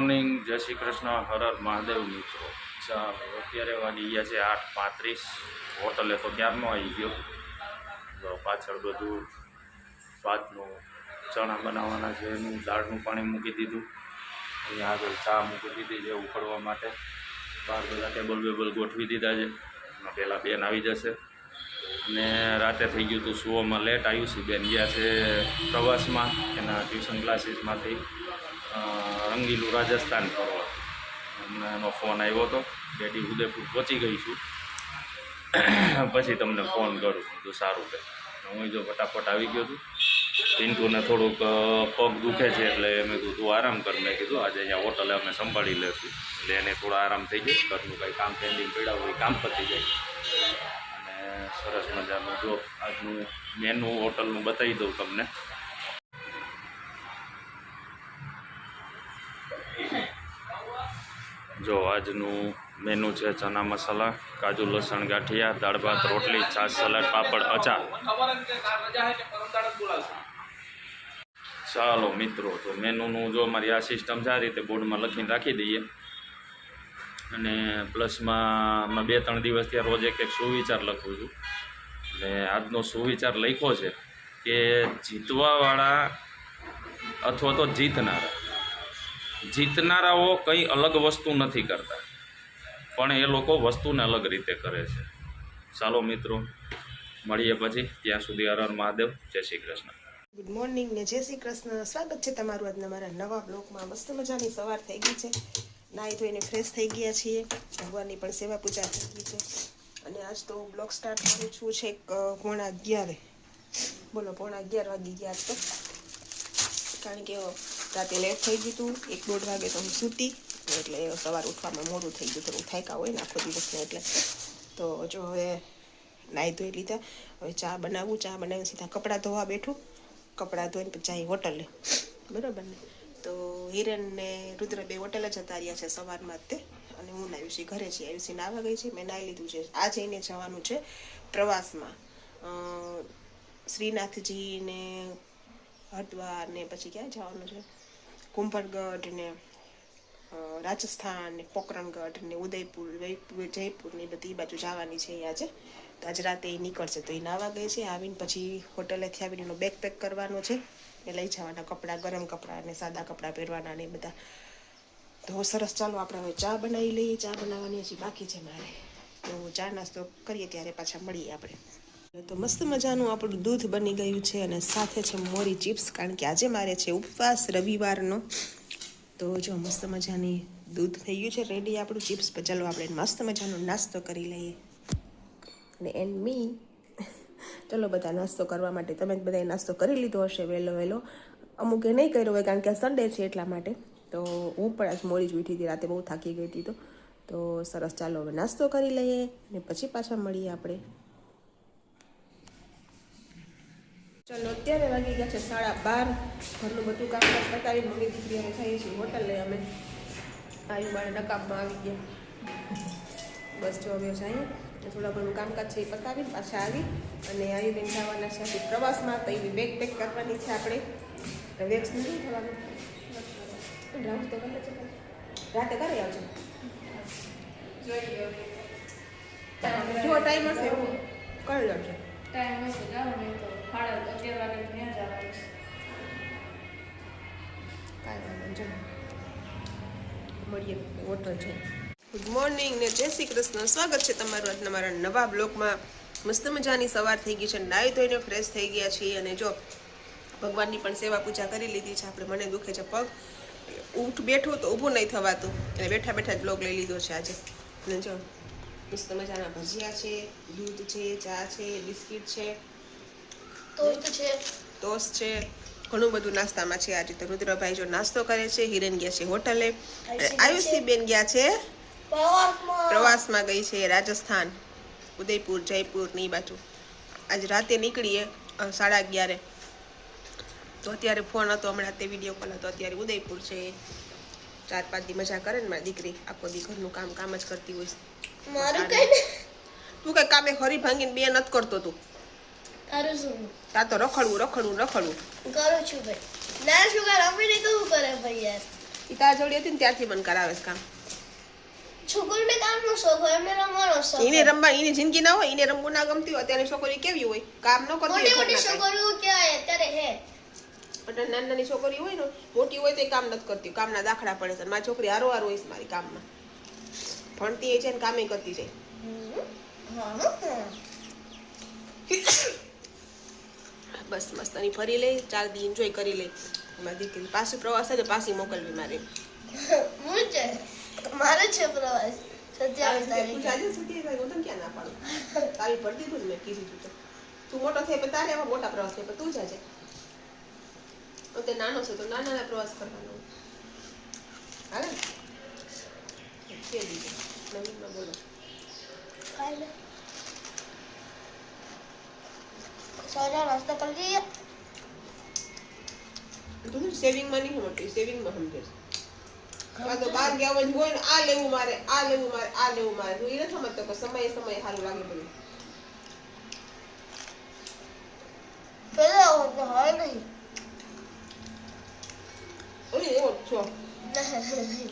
Morning, જય શ્રી કૃષ્ણ હરર હર મહાદેવ મિત્રો. ચાલો, અત્યારે વાગી ગયા છે આઠ પાંત્રીસ. હોટલે તો ક્યારનો આવી ગયો? પાછળ બધું ભાતનું ચણા બનાવવાના છે, એનું દાળનું પાણી મૂકી દીધું. અહીંયા આગળ ચા મૂકી દીધી છે ઉકળવા માટે. બહાર બધા ટેબલ બેબલ ગોઠવી દીધા છે. પહેલાં બેન આવી જશે. ને રાતે થઈ ગયું હતું, સુવામાં લેટ આવ્યું છે બેન ગયા છે પ્રવાસમાં, એના ટ્યુશન ક્લાસીસમાંથી. રંગીલું રાજસ્થાન ફરવા. અમને એનો ફોન આવ્યો હતો ડેડી ઉદયપુર પહોંચી ગઈ છું. પછી તમને ફોન કરું તો સારું છે હું જો ફટાફટ આવી ગયો છું. પિન્ટુને થોડુંક પગ દુખે છે એટલે મેં કીધું, તું આરામ કર. મેં કીધું, આજે અહીંયા હોટલે અમે સંભાળી લેશું. એટલે એને થોડો આરામ થઈ ગયો. ઘરનું કંઈ કામ પેન્ડિંગ પડ્યા હોય કામ પતી જાય. અને સરસ મજાનું જો આજનું મેનુ હોટલનું બતાવી દઉં તમને. જો આજનું મેનુ છે ચના મસાલા, કાજુ, લસણ, ગાંઠિયા, દાળ ભાત, રોટલી, છાશ, સલાડ, પાપડ, અચાર. ચાલો મિત્રો, તો મેનુનું જો મારી આ સિસ્ટમ છે, આ રીતે બોર્ડમાં લખીને રાખી દઈએ. અને પ્લસમાં બે ત્રણ દિવસ ત્યાં રોજ એક એક સુવિચાર લખું છું. એટલે આજનો સુવિચાર લખ્યો છે કે જીતવાવાળા અથવા તો જીતનારા જીતનારાઓ કંઈ અલગ વસ્તુ નથી કરતા. પણ એ લોકો વસ્તુને અલગ રીતે કરે છે. ચાલો મિત્રો, મળીએ પછી. ત્યાં સુધી હર મહાદેવ. જય શ્રી કૃષ્ણ. ગુડ મોર્નિંગ ને જય શ્રી કૃષ્ણ. સ્વાગત છે તમારું આજના મારા નવા બ્લોગમાં. મસ્ત મજાની સવાર થઈ ગઈ છે. નાહી ધોઈને ફ્રેશ થઈ ગયા છીએ. ભગવાનની પણ સેવા પૂજા થઈ ગઈ છે. અને આજ તો બ્લોગ સ્ટાર્ટ કરું છું છે પોણા અગિયારે. બોલો, પોણા અગિયાર વાગી ગયા આજ તો કારણ કે રાતે લેટ થઈ ગયું એક દોઢ વાગે તો હું સૂતી. એટલે સવાર ઉઠવામાં મોડું થઈ ગયું. થોડું થાયકા હોય ને આખો દિવસને એટલે. તો જો હવે નાહી ધોઈ લીધા. હવે ચા બનાવું. ચા બનાવીને સીધા કપડાં ધોવા બેઠું. કપડાં ધોઈને પછી હોટલે. બરાબર ને? તો હિરણ ને રુદ્ર બે હોટેલ જ હતા રહ્યા છે સવારમાં તે. અને હું આયુષી ઘરે છે આયુષી નાવા ગઈ છે. મેં નાહી લીધું છે. આ જઈને જવાનું છે પ્રવાસમાં. શ્રીનાથજી ને હરિદ્વાર ને પછી ક્યાં જવાનું છે? કુંભરગઢ ને રાજસ્થાન ને પોકરણગઢ ને, ઉદયપુર, જયપુર ને બધી બાજુ જવાની છે અહીંયા આજે તો આજ રાતે એ નીકળશે તો એ નાવા ગઈ છે. આવીને પછી હોટલેથી આવીને એનો બેગ પેક કરવાનો છે. એ લઈ જવાના કપડાં, ગરમ કપડાં ને સાદા કપડાં પહેરવાના ને બધા. તો સરસ ચાલો આપણે હવે ચા બનાવી લઈએ. ચા બનાવવાની હજી બાકી છે મારે. તો ચા નાસ્તો કરીએ ત્યારે પાછા મળીએ આપણે. તો મસ્ત મજાનું આપણું દૂધ બની ગયું છે અને સાથે છે મોરી ચિપ્સ, કારણ કે આજે મારે છે ઉપવાસ રવિવારનો. તો જો મસ્ત મજાની દૂધ થઈ ગયું છે રેડી આપણું ચિપ્સ ચાલો આપણે મસ્ત મજાનો નાસ્તો કરી લઈએ. અને એન્ડ મી ચલો બધા નાસ્તો કરવા માટે. તમે બધાએ નાસ્તો કરી લીધો હશે વહેલો વહેલો. અમુકે નહીં કર્યો હોય, કારણ કે સન્ડે છે એટલા માટે. તો હું પણ આજ મોડી જ ઉઠી હતી, રાતે બહુ થાકી ગઈ હતી તો. તો સરસ, ચાલો હવે નાસ્તો કરી લઈએ અને પછી પાછા મળીએ આપણે. ચલો, અત્યારે વાગી ગયા છે સાડા બાર. ઘરનું બધું કામકાજ પતાવી મમ્મી દીકરી જઈએ છીએ હોટલે અમે. આયુ મારે નકાબમાં આવી ગયા. બસ જો અમે જઈએ. થોડા ઘણું કામકાજ છે એ પતાવી પાછા આવી. અને આયુબેન જવાના છે આપણે પ્રવાસમાં, તો એવી બેગ પેક કરવાની છે આપણે. વેક્સ નથી થવાનું રાઉન્ડ તો કરે છે રાતે કરે આવજો. જો ટાઈમ હશે એવું કરી લેજો. ટાઈમ હશે કાંઈ વાંધો નહીં. મળીએ. હોટલ છે. ગુડ મોર્નિંગ ને જય શ્રી કૃષ્ણ. સ્વાગત છે તમારું આજના મારા નવા બ્લોગમાં. મસ્ત મજાની સવાર થઈ ગઈ છે નાહી ધોઈને ફ્રેશ થઈ ગયા છીએ અને જો, ભગવાનની પણ સેવા પૂજા કરી લીધી છે. આપણે મને દુખે છે પગ. ઊઠ બેઠું તો ઊભું નહીં થવાતું. એટલે બેઠા બેઠા જ બ્લોગ લઈ લીધો છે આજે. અને જો, મસ્ત મજાના ભજીયા છે, દૂધ છે, ચા છે, બિસ્કિટ છે. ટોસ્ટ છે? ઘણું બધું નાસ્તામાં છે. આજે તો રુદ્રભાઈ જો નાસ્તો કરે છે હિરેન ગયા છે હોટલે. આયુષી બેન ગયા છે. પ્રવાસમાં. પ્રવાસમાં ગઈ છે રાજસ્થાન ઉદયપુર જયપુરની બાજુ. આજ રાતે નીકળીએ સાડા અગિયારે. તો અત્યારે ફોન હતો હમણાં તે વીડિયો કોલ હતો. અત્યારે ઉદયપુર છે. ચાર પાંચ દી મજા કરે ને મારી દીકરી. આખો દી ઘરનું કામ કામ જ કરતી હોય મારું કઈ તું કઈ કામે ખરી ભાંગીને બે નથી કરતો તું. તારું શું તા તો રખડવું રખડવું રખડવું. કરું છું ભાઈ. ના શું કરે? અમે નહીં કેવું કરે ભાઈ યાર? એ તારા જોડી હતી ને ત્યારથી મને કરાવે છે કામ. છોકરીને કામનો શોખ હોય એમને રમવાનો શોખ એને રમવા એની જિંદગી ના હોય એને રમવું ના ગમતી હોય ત્યારે છોકરી કેવી હોય? કામ ન કરતી મોટી મોટી છોકરીઓ ક્યાં અત્યારે હે. એટલે નાની નાની છોકરી હોય ને મોટી હોય તો કામ નથી કરતી કામના દાખલા પડે છે. મારી છોકરી હારો હારો હોય છે મારી કામમાં. ભણતી એ છે ને કામે કરતી જાય. હા હા. બસ મસ્ત અને ફરી લે ચાર દી એન્જોય કરી લે મારી દીકરી પાછું પ્રવાસ થાય તો પાછી મોકલવી મારે. હું છે? મારે છે પ્રવાસ. તારી પડતી તું મેં કીધું તું તો. તું મોટો થાય પણ તારે એવા મોટા પ્રવાસ થાય તું જાજે. તે નાનો છે તો નાના નાના પ્રવાસ કરવાનો હાલે? કે નવીનમાં બોલો. સવારે નાસ્તો કરી લઈએ તું સેવિંગમાં નહીં સમજતી સેવિંગમાં સમજે તો બાર ગયા હોય હોય ને આ લેવું મારે આ લેવું મારે આ લેવું મારે. તું એ નથી સમજતો કે સમય સમય સારું લાગે બધું. પેલા તો હોય નહીં. ઓય એવો છો.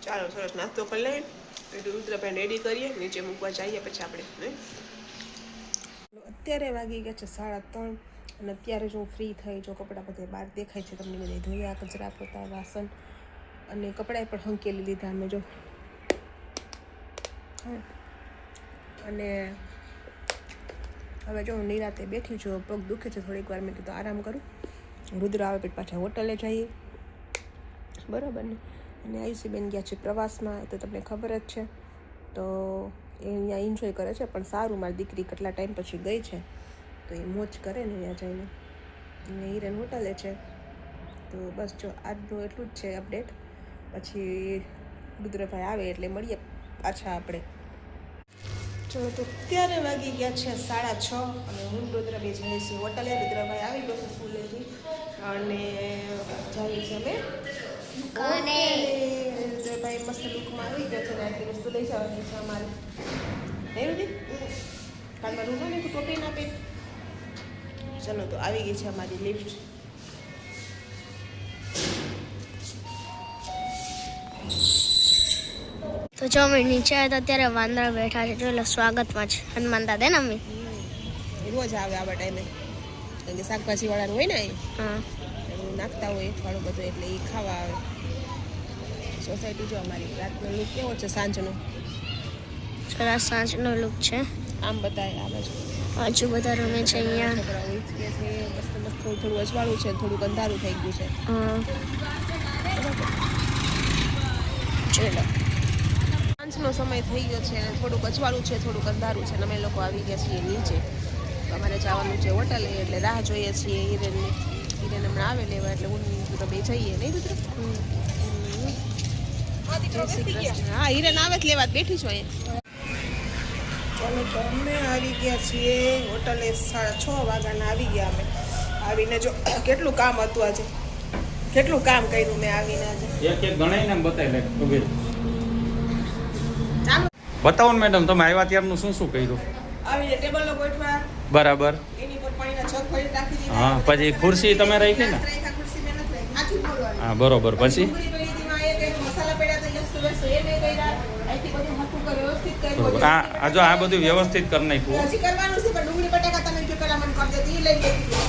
ચાલો સરસ નાસ્તો કરી લઈએ. એટલે રુદ્રભાઈ રેડી કરીએ, નીચે મૂકવા જઈએ પછી આપણે અત્યારે વાગી ગયા છે સાડા ત્રણ અને અત્યારે જો ફ્રી થઈ, જો કપડાં બધા બહાર દેખાય છે, તમને બધા ધોયા, કચરા પોતા, વાસણ અને કપડાએ પણ હંકેલી લીધા અમે જો. અને હવે જો હું નિરાતે બેઠી છું, પગ દુખે છે થોડીક વાર, મેં કીધું આરામ કરું. રુદ્ર આવે પછી પાછા હોટલે જઈએ. બરાબર ને? અને આયુષીબેન ગયા છે પ્રવાસમાં, એ તો તમને ખબર જ છે. તો એ અહીંયા એન્જોય કરે છે, પણ સારું, મારી દીકરી કેટલા ટાઈમ પછી ગઈ છે. તો એ મોજ કરે ને અહીંયા જઈને. અને હિરેન હોટલે છે. તો બસ જો, આજનું એટલું જ છે અપડેટ પછી રુદ્રભાઈ આવે એટલે મળીએ પાછા આપણે. ચલો તો અત્યારે વાગી ગયા છે સાડા છ અને હું રુદ્રભાઈ જઈએ છીએ હોટલે. રુદ્રભાઈ આવી ગયો છે સ્કૂલેથી. અને જઈએ છીએ અમે. દુકાને. હોટલે. રુદ્રભાઈ મસ્ત લુકમાં આવી ગયો છે ને આટલી વસ્તુ લઈ જવાની છે અમારે નહીં રુધિર કાલમાં રૂનો ને ટોપી ના પહેર ચલો તો આવી ગઈ છે અમારી લિફ્ટ તો જો અમે નીચે આવ્યા હતા ત્યારે વાંદરા બેઠા છે. એટલે સ્વાગતમાં છે. હનુમાન દાદા ને અમે? રોજ આવે આવા ટાઈમે. કારણ કે શાકભાજી વાળાનું હોય ને હા. નાખતા હોય થોડું બધું એટલે એ ખાવા આવે. સોસાયટી જો અમારી રાતનો લુક કેવો છે સાંજનો? ખરા સાંજનો લુક છે. આમ બતાય આ બાજુ. બાજુ બધા રમે છે અહીંયા. છોકરાઓ હિચકે છે મસ્ત મસ્ત થોડું થોડું અજવાળું છે થોડુંક અંધારું થઈ ગયું છે. ચલો સાંજનો સમય થઈ ગયો છે અને થોડુંક અજવાળું છે થોડુંક અંધારું છે અને અમે લોકો આવી ગયા છીએ નીચે. અમારે જવાનું છે હોટલે એટલે રાહ જોઈએ છીએ હિરેનની હિરેન હમણાં આવે લેવા એટલે હું રુદ્ર બે જઈએ નહીં રુદ્ર જય શ્રી કૃષ્ણ. હા આવે જ લેવા બેઠી છું અહીંયા ચાલો તો અમે આવી ગયા છીએ હોટલે સાડા છ વાગ્યાના આવી ગયા અમે. આવીને જો કેટલું કામ હતું આજે? કેટલું કામ કર્યું મેં આવીને આજે? એક એક ગણાઈને બતાવી લે ચાલો. બતાવો ને મેડમ તમે આવ્યા ત્યારનું શું શું કર્યું? આવીને ટેબલો ગોઠવા બરાબર. હા, પછી ખુરશી તમે રાખી ને? હા બરોબર. પછી આ જો આ બધું વ્યવસ્થિત કરી નાખ્યું.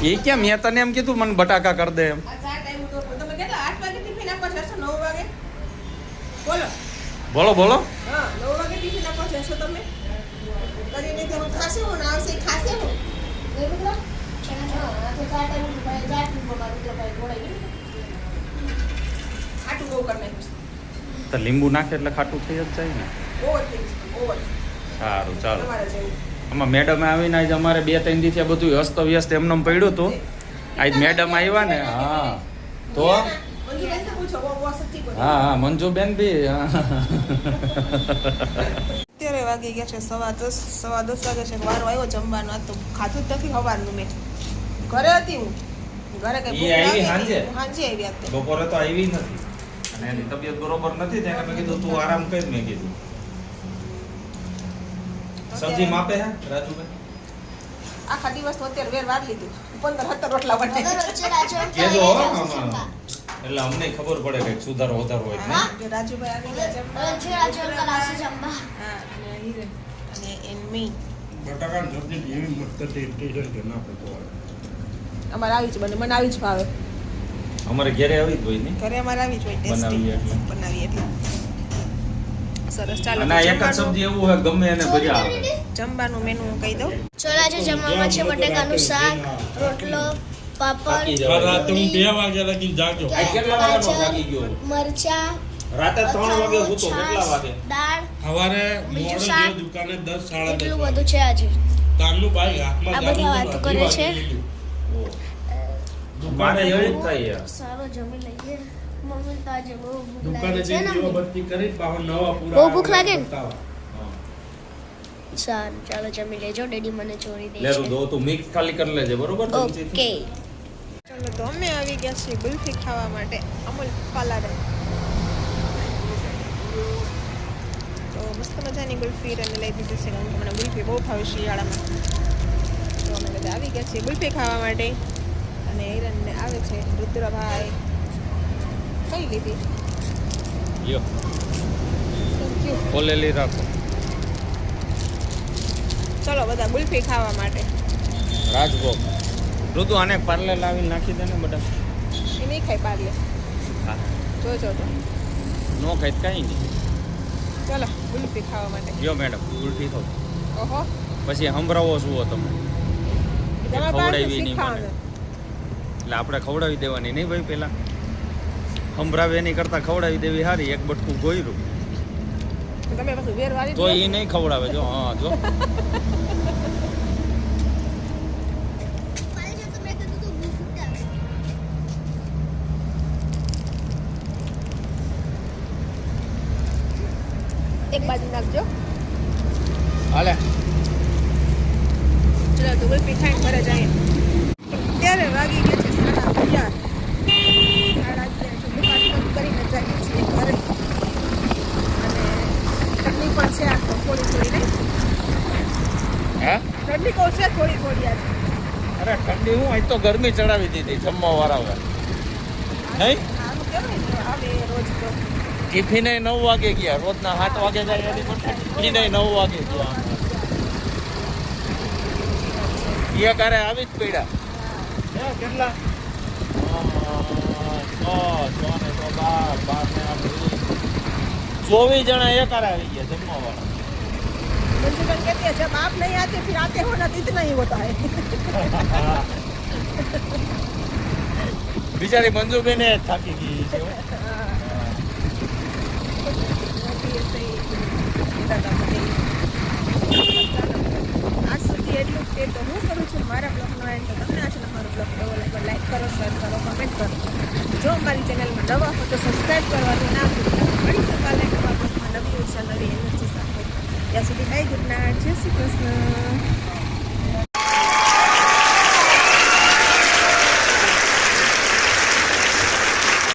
એ કેમ? મેં તને એમ કીધું મને બટાકા કરી દે એમ. બોલો. બોલો તમે? કરીને ખાશે હું આવશે ખાશે હું? તો લીંબુ નાખે એટલે ખાટું થઈ જ જાય ને? સારું, ચાલો. આમાં મેડમ આવીને આજે અમારે બે, ત્રણ દિવસે બધું અસ્ત વ્યસ્ત એમને પડ્યું હતું. આજ મેડમ આવ્યા ને, હા. તો. હા હા, મંજુબેન બી અત્યારે વાગી ગયા છે સવા દસ સવા દસ વાગે છે. વારો આવ્યો જમવાનો, આ તો જ નથી સવારનું મેં. ઘરે હતી હું. ઘરે કઈ આવી સાંજે? હાંજે? આવી હતી બપોરે તો આવી નથી. અને એની તબિયત બરોબર નથી તેને મેં કીધું તું આરામ કર મેં કીધું. સબ્જી માપે હે રાજુભાઈ? આખા દિવસ તો અત્યારે વેર વાર લીધું. પંદર સત્તર રોટલા બને કેજો એટલે અમને ખબર પડે કે સુધારો વધારો હોય ને રાજુભાઈ આવી ગયા જમવા. હા અને એન મી. બટાકાની સબ્જી એવી મસ્ત ટેસ્ટી છે કે ના પૂછો અમારે આવી જ બને મને આવી જ ભાવે. અમારે ઘરે આવી જ હોય ને? ઘરે અમારે આવી જ હોય ટેસ્ટી. બનાવીએ એટલે. સરસ ચાલો. અને એક જ સબ્જી એવું હોય ગમે એને મજા આવે. જમવાનું મેનુ કહી દઉં? ચોલા છે જમવામાં છે બટેકાનું શાક રોટલો પાપડ રાતે હું બે વાગ્યા લગી જાગજો આ કેટલા વાગ્યાનો ગાજર, ગયો? મરચા રાતે ત્રણ વાગે સૂતો કેટલા વાગે? દાળ સવારે મોડે જે દુકાને દસ સાડા એટલું બધું છે આજે. હાથમાં આ બધા વાતો કરે છે. મારે એવું જ થાય સારો જમી લઈએ. મમ્મી તો આજે બહુ ભૂખ દુકાને છે ને દીવાબત્તી કરી પાછો નવા પૂરા બહુ ભૂખ લાગે ને? સારું ચાલો જમી લેજો. ડેડી મને ચોરી દે છે. દો તું મિક્સ ખાલી કરી લેજે બરોબર ઓકે. ચાલો તો અમે આવી ગયા છીએ બુલ્ફી ખાવા માટે અમૂલ પાર્લરે. તો મસ્ત મજાની ગુલ્ફી અને લઈ દીધી છે કારણ કે મને ગુલ્ફી બહુ ભાવે શિયાળામાં. તો અમે બધા આવી ગયા છીએ ગુલ્ફી ખાવા માટે. અને હિરણને આવે છે રુદ્રભાઈ. કઈ લીધી? લ્યો. ખોલેલી રાખો. ચલો બધા ગુલ્ફી ખાવા માટે. રાજભોગ. ઋતુ આને પાર્લે લાવી નાખી દે ને બધા. એ નહીં ખાઈ પાડીએ હા. જોજો તો નો ખાય કાંઈ નહીં. ચલો ગુલ્ફી ખાવા માટે. યો મેડમ ઉલટી ખાવ ઓહો. પછી સંભળાવો શું તમે. ખવડાવી નહીં એટલે આપણે ખવડાવી દેવાની નહીં ભાઈ પેલા સંભળાવે એની કરતાં ખવડાવી દેવી સારી એક બટકું ગોયરું. તો એ નહીં ખવડાવે જો હા જો એક બાજુ નાખજો હાલે ચલો તો ગુલ્ફી ખાઈને ઘરે જઈએ ત્યારે વાગી ગયા છે સાડા અગિયાર સાડા અગિયાર તો દુકાન બંધ કરીને જઈએ છીએ ઘરે અને ઠંડી પણ છે આ તો થોડી થોડી નહીં હે ઠંડી કહું છે થોડી થોડી આજે અરે ઠંડી હું અહીં તો ગરમી ચડાવી દીધી જમવા વાળા નહીં? ટિફિને નવ વાગે ગયા. રોજના સાત વાગે જાય ટિફિને નવ વાગે ગયા એ કારે આવી જ પડ્યા. કેટલા. ચોવીસ જણા એ કારે આવી ગયા જમવા વાળા मंजूबन कहती है जब आप नहीं आते फिर आते हो ना तो इतना ही होता है બિચારી મંજુબેન એ થાકી ગઈ છે હો. આજ સુધી એટલું જ તે તો હું કરું છું મારા બ્લોગનો એન્ડ તો તમને આજનો મારો બ્લોગ કેવો લાગ્યો લાઈક કરો શેર કરો કમેન્ટ કરો જો અમારી ચેનલમાં નવા હો તો સબસ્ક્રાઈબ કરવાનું નવા બ્લોગમાં